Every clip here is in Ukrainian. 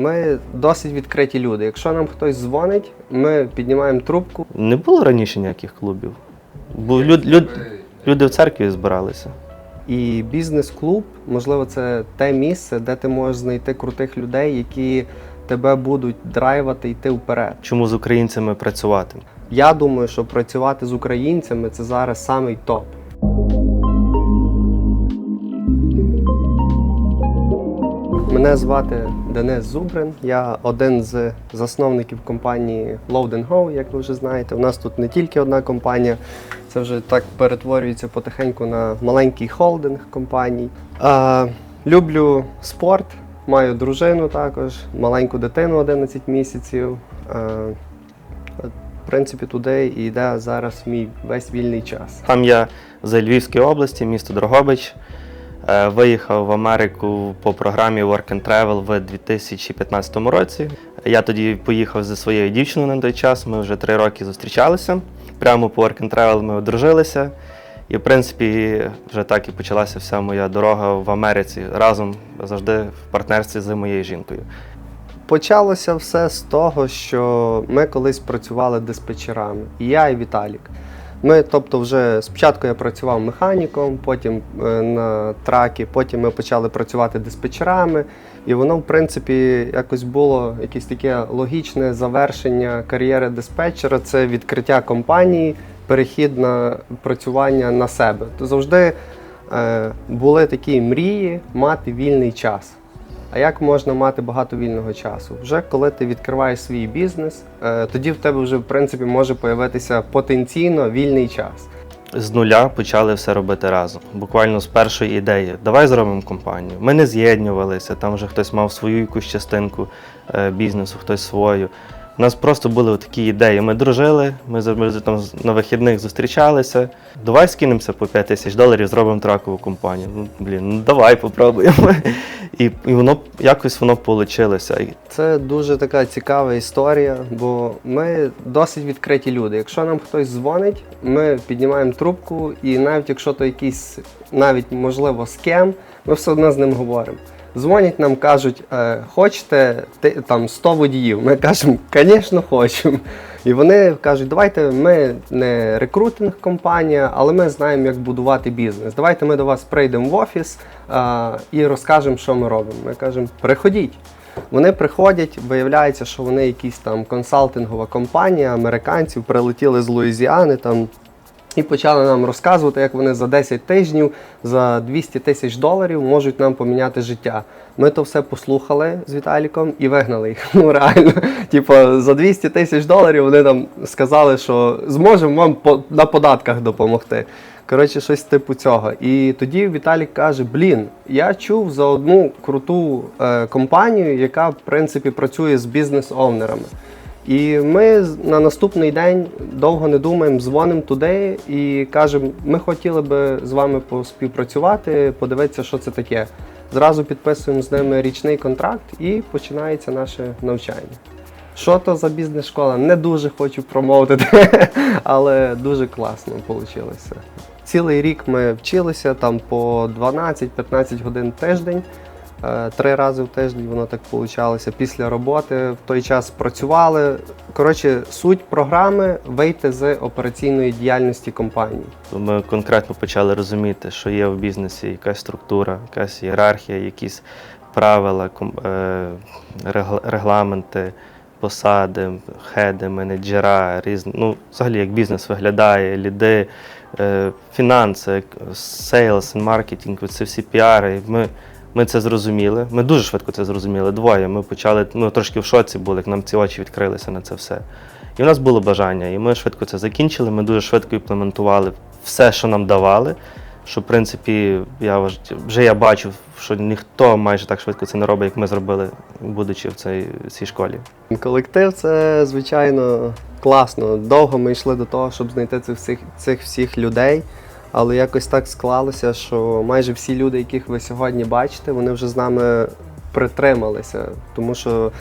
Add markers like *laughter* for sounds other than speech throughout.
Ми досить відкриті люди. Якщо нам хтось дзвонить, ми піднімаємо трубку. Не було раніше ніяких клубів. Бо люд, люд, люди в церкві збиралися. І бізнес-клуб, можливо, це те місце, де ти можеш знайти крутих людей, які тебе будуть драйвати йти вперед. Чому з українцями працювати? Я думаю, що працювати з українцями це зараз самий топ. Мене звати Денис Зубрин. Я один з засновників компанії Load Go, як ви вже знаєте. У нас тут не тільки одна компанія, це вже так перетворюється потихеньку на маленький холдинг компаній. Е, люблю спорт, маю дружину також, маленьку дитину 11 місяців. Е, в принципі, туди і йде зараз мій весь вільний час. Там я з Львівської області, місто Дрогобич. Е, Виїхав в Америку по програмі Work and Travel в 2015 році. Я тоді поїхав зі своєю дівчиною на той час. Ми вже три роки зустрічалися. Прямо по Work and Travel ми одружилися. І, в принципі, вже так і почалася вся моя дорога в Америці разом завжди в партнерстві з моєю жінкою. Почалося все з того, що ми колись працювали диспетчерами. І я, і Віталік. Ми, тобто, вже спочатку я працював механіком, потім е, на тракі, потім ми почали працювати диспетчерами, і воно, в принципі, якось було якесь таке логічне завершення кар'єри диспетчера це відкриття компанії, перехід на працювання на себе. То завжди е, були такі мрії мати вільний час. А як можна мати багато вільного часу? Вже коли ти відкриваєш свій бізнес, е, тоді в тебе вже в принципі може появитися потенційно вільний час. З нуля почали все робити разом. Буквально з першої ідеї. Давай зробимо компанію. Ми не з'єднувалися, там вже хтось мав свою якусь частинку е, бізнесу, хтось свою. У нас просто були такі ідеї. Ми дружили, ми там на вихідних зустрічалися. Давай скинемося по 5 тисяч доларів, зробимо тракову компанію. Ну, блін, ну давай попробуємо. І, і воно якось воно вийшло. Це дуже така цікава історія, бо ми досить відкриті люди. Якщо нам хтось дзвонить, ми піднімаємо трубку, і навіть якщо то якийсь, навіть можливо, скем, ми все одно з ним говоримо. Дзвонять нам, кажуть, е, хочете ти, там 100 водіїв. Ми кажемо, звісно, хочемо. І вони кажуть, давайте ми не рекрутинг компанія, але ми знаємо, як будувати бізнес. Давайте ми до вас прийдемо в офіс е, і розкажемо, що ми робимо. Ми кажемо, приходіть. Вони приходять, виявляється, що вони якісь там консалтингова компанія американців, прилетіли з Луїзіани там. І почали нам розказувати, як вони за 10 тижнів, за 200 тисяч доларів можуть нам поміняти життя. Ми то все послухали з Віталіком і вигнали їх. *laughs* Ну реально, типу, за 200 тисяч доларів вони нам сказали, що зможемо вам по- на податках допомогти. Коротше, щось типу цього. І тоді Віталік каже: Блін, я чув за одну круту е, компанію, яка в принципі працює з бізнес-овнерами. І ми на наступний день довго не думаємо, дзвонимо туди і кажемо, ми хотіли би з вами поспівпрацювати, подивитися, що це таке. Зразу підписуємо з ними річний контракт і починається наше навчання. Що то за бізнес-школа? Не дуже хочу промовити, *laughs* але дуже класно вийшло. Цілий рік ми вчилися там по 12-15 годин тиждень. Е, Три рази в тиждень воно так вийшло. Після роботи в той час працювали. Коротше, суть програми вийти з операційної діяльності компанії. Ми конкретно почали розуміти, що є в бізнесі якась структура, якась ієрархія, якісь правила, е, регла- регламенти, посади, хеди, менеджера, різні. Ну, взагалі, як бізнес виглядає, ліди, е, фінанси, сейлс, маркетинг, це всі піари. Ми, ми це зрозуміли. Ми дуже швидко це зрозуміли. Двоє. Ми почали ну, трошки в шоці були, як нам ці очі відкрилися на це все. І в нас було бажання, і ми швидко це закінчили. Ми дуже швидко імплементували все, що нам давали. Що, в принципі, я вже я бачив, що ніхто майже так швидко це не робить, як ми зробили, будучи в цій, цій школі. Колектив це, звичайно, класно. Довго ми йшли до того, щоб знайти цих цих всіх людей. Але якось так склалося, що майже всі люди, яких ви сьогодні бачите, вони вже з нами притрималися. Тому що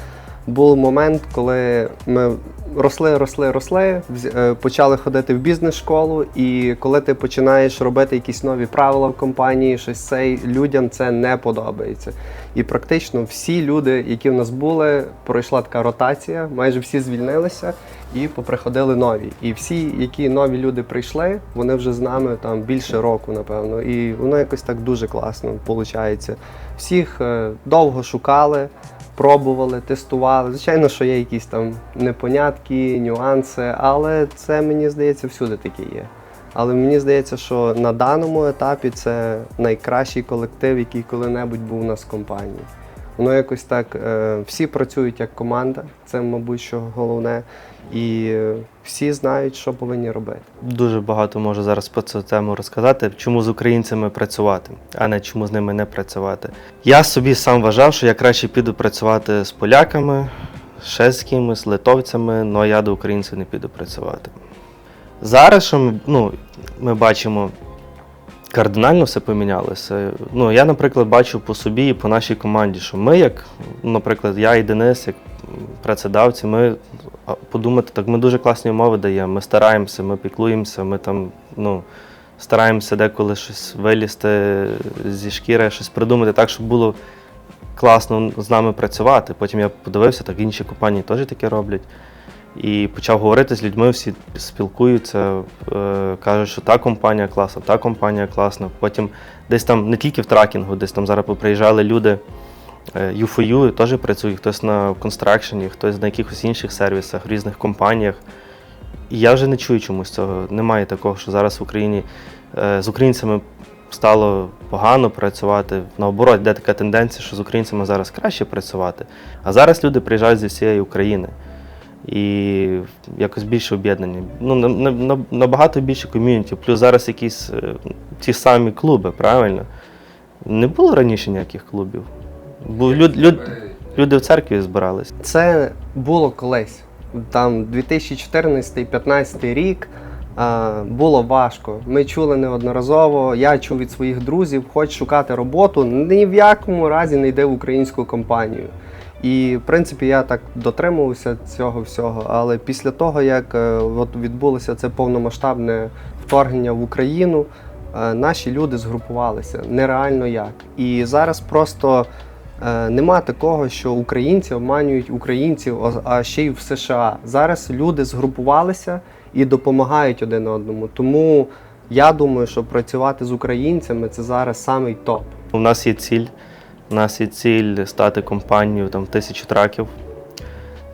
був момент, коли ми росли, росли, росли, е, почали ходити в бізнес-школу, і коли ти починаєш робити якісь нові правила в компанії, щось цей людям це не подобається. І практично всі люди, які в нас були, пройшла така ротація, майже всі звільнилися і поприходили нові. І всі, які нові люди прийшли, вони вже з нами там більше року, напевно. І воно якось так дуже класно виходить. Всіх е, довго шукали пробували, тестували. Звичайно, що є якісь там непонятки, нюанси, але це мені здається всюди таке є. Але мені здається, що на даному етапі це найкращий колектив, який коли-небудь був у нас в компанії. Воно якось так, е, всі працюють як команда, це, мабуть, що головне, і е, всі знають, що повинні робити. Дуже багато можу зараз по цю тему розказати, чому з українцями працювати, а не чому з ними не працювати. Я собі сам вважав, що я краще піду працювати з поляками, ще з кимось, литовцями, але я до українців не піду працювати. Зараз, що ми, ну, ми бачимо, кардинально все помінялося. Ну, я, наприклад, бачу по собі і по нашій команді, що ми, як, наприклад, я і Денис, як працедавці, ми подумати, так ми дуже класні умови даємо. Ми стараємося, ми піклуємося, ми там, ну, стараємося деколи щось вилізти зі шкіри, щось придумати так, щоб було класно з нами працювати. Потім я подивився, так інші компанії теж таке роблять. І почав говорити з людьми, всі спілкуються, е, кажуть, що та компанія класна, та компанія класна. Потім десь там не тільки в тракінгу, десь там зараз поприїжджали люди. е, U4U теж працюють, хтось на констракшені, хтось на якихось інших сервісах, в різних компаніях. І я вже не чую чомусь цього. Немає такого, що зараз в Україні е, з українцями стало погано працювати. Наоборот, йде така тенденція, що з українцями зараз краще працювати. А зараз люди приїжджають зі всієї України. І якось більше об'єднані. Ну, на- на- на- набагато більше ком'юніті. Плюс зараз якісь е, ті самі клуби, правильно? Не було раніше ніяких клубів. Бо люд, люд, люди в церкві збирались. Це було колись. Там 2014-2015 рік а, було важко. Ми чули неодноразово. Я чув від своїх друзів, хоч шукати роботу, ні в якому разі не йде в українську компанію. І в принципі я так дотримувався цього всього. Але після того, як е, от відбулося це повномасштабне вторгнення в Україну, е, наші люди згрупувалися нереально як. І зараз просто Е, Нема такого, що українці обманюють українців, а- ще й в США. Зараз люди згрупувалися і допомагають один одному. Тому я думаю, що працювати з українцями це зараз самий топ. У нас є ціль. У нас є ціль стати компанією там, тисячу траків.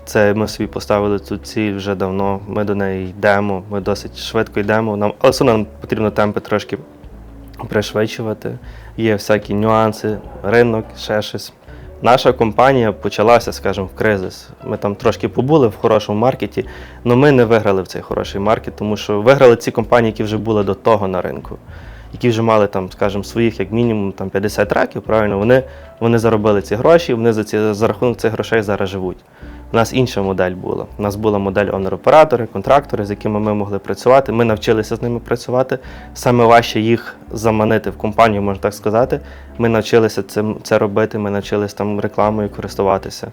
Це ми собі поставили цю ціль вже давно. Ми до неї йдемо, ми досить швидко йдемо. Нам, але все нам потрібно темпи трошки пришвидшувати. Є всякі нюанси, ринок, ще щось. Наша компанія почалася, скажімо, в кризис. Ми там трошки побули в хорошому маркеті, але ми не виграли в цей хороший маркет, тому що виграли ці компанії, які вже були до того на ринку, які вже мали там, скажімо, своїх як мінімум там 50 траків, правильно, вони, вони заробили ці гроші, вони за, ці, за рахунок цих грошей зараз живуть. У нас інша модель була. У нас була модель онер-оператори, контрактори, з якими ми могли працювати. Ми навчилися з ними працювати. Саме важче їх заманити в компанію, можна так сказати. Ми навчилися це, це робити, ми навчилися там рекламою користуватися.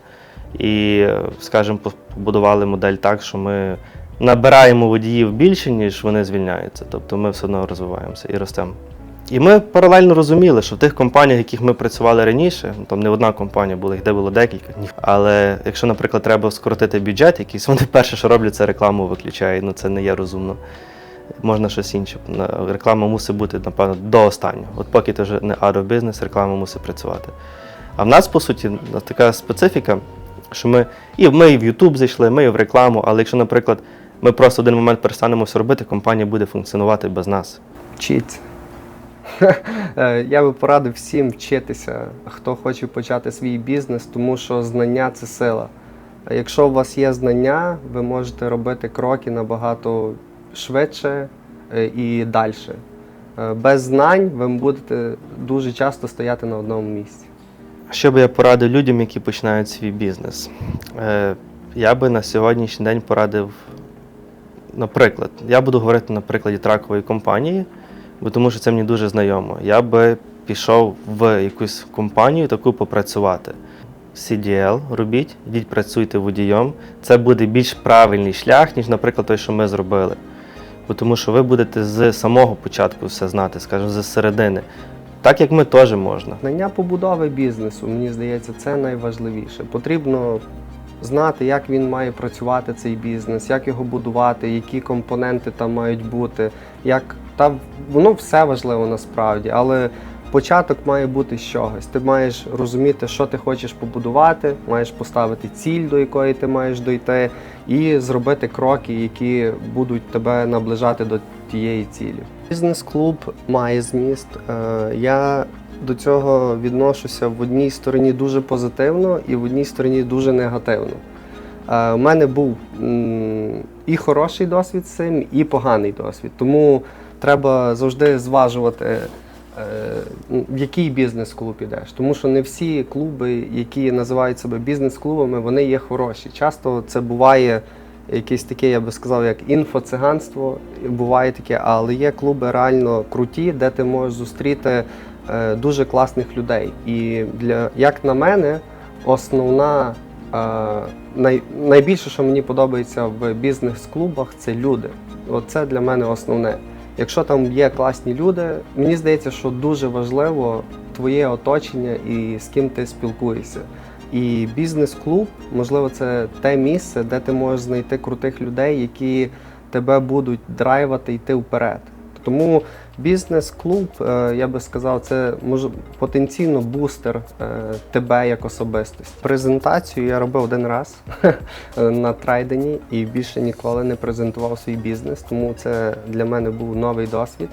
І, скажімо, побудували модель так, що ми набираємо водіїв більше, ніж вони звільняються. Тобто ми все одно розвиваємося і ростемо. І ми паралельно розуміли, що в тих компаніях, в яких ми працювали раніше, там не одна компанія була, їх де було декілька. Але якщо, наприклад, треба скоротити бюджет якийсь, *laughs* вони перше, що роблять, це рекламу виключають. Ну це не є розумно. Можна щось інше. Реклама мусить бути, напевно, до останнього. От поки ти вже не out of business, реклама мусить працювати. А в нас, по суті, така специфіка, що ми і ми і в YouTube зайшли, ми і в рекламу, але якщо, наприклад, ми просто в один момент перестанемо все робити, компанія буде функціонувати без нас. Вчіться. Е, Я би порадив всім вчитися, хто хоче почати свій бізнес, тому що знання це сила. Якщо у вас є знання, ви можете робити кроки набагато швидше е, і далі. Без знань ви будете дуже часто стояти на одному місці. Що би я порадив людям, які починають свій бізнес? Е, я би на сьогоднішній день порадив, наприклад, я буду говорити на прикладі тракової компанії, бо тому що це мені дуже знайомо. Я би пішов в якусь компанію таку попрацювати. CDL робіть, йдіть працюйте водієм. Це буде більш правильний шлях, ніж, наприклад, той, що ми зробили. Бо Тому що ви будете з самого початку все знати, скажімо, з середини. Так як ми теж можна. Знання побудови бізнесу, мені здається, це найважливіше. Потрібно знати, як він має працювати цей бізнес, як його будувати, які компоненти там мають бути. Як та воно все важливо насправді, але початок має бути з чогось. Ти маєш розуміти, що ти хочеш побудувати, маєш поставити ціль, до якої ти маєш дойти, і зробити кроки, які будуть тебе наближати до тієї цілі. Бізнес-клуб має зміст. Е, Я до цього відношуся в одній стороні дуже позитивно і в одній стороні дуже негативно. Е, У мене був і хороший досвід з цим, і поганий досвід. Тому треба завжди зважувати, е, в який бізнес-клуб ідеш. Тому що не всі клуби, які називають себе бізнес-клубами, вони є хороші. Часто це буває якесь таке, я би сказав, як інфоциганство. Буває таке, але є клуби реально круті, де ти можеш зустріти е, дуже класних людей. І для як на мене, основна е, най, найбільше, що мені подобається в бізнес-клубах, це люди. Оце для мене основне. Якщо там є класні люди, мені здається, що дуже важливо твоє оточення і з ким ти спілкуєшся. І бізнес-клуб, можливо, це те місце, де ти можеш знайти крутих людей, які тебе будуть драйвати йти вперед. Тому бізнес-клуб, е, я би сказав, це може потенційно бустер е, тебе як особистості. Презентацію я робив один раз *laughs* на трейдені і більше ніколи не презентував свій бізнес, тому це для мене був новий досвід.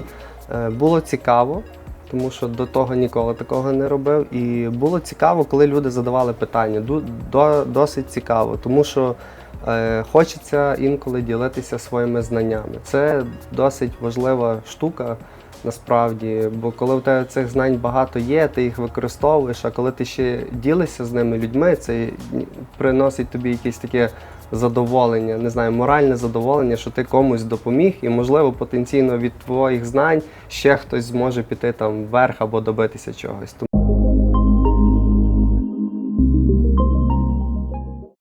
Е, Було цікаво, тому що до того ніколи такого не робив. І було цікаво, коли люди задавали питання. Досить цікаво, тому що хочеться інколи ділитися своїми знаннями. Це досить важлива штука. Насправді, бо коли в тебе цих знань багато є, ти їх використовуєш, а коли ти ще ділишся з ними людьми, це приносить тобі якесь таке задоволення, не знаю, моральне задоволення, що ти комусь допоміг, і можливо потенційно від твоїх знань ще хтось зможе піти там вверх або добитися чогось.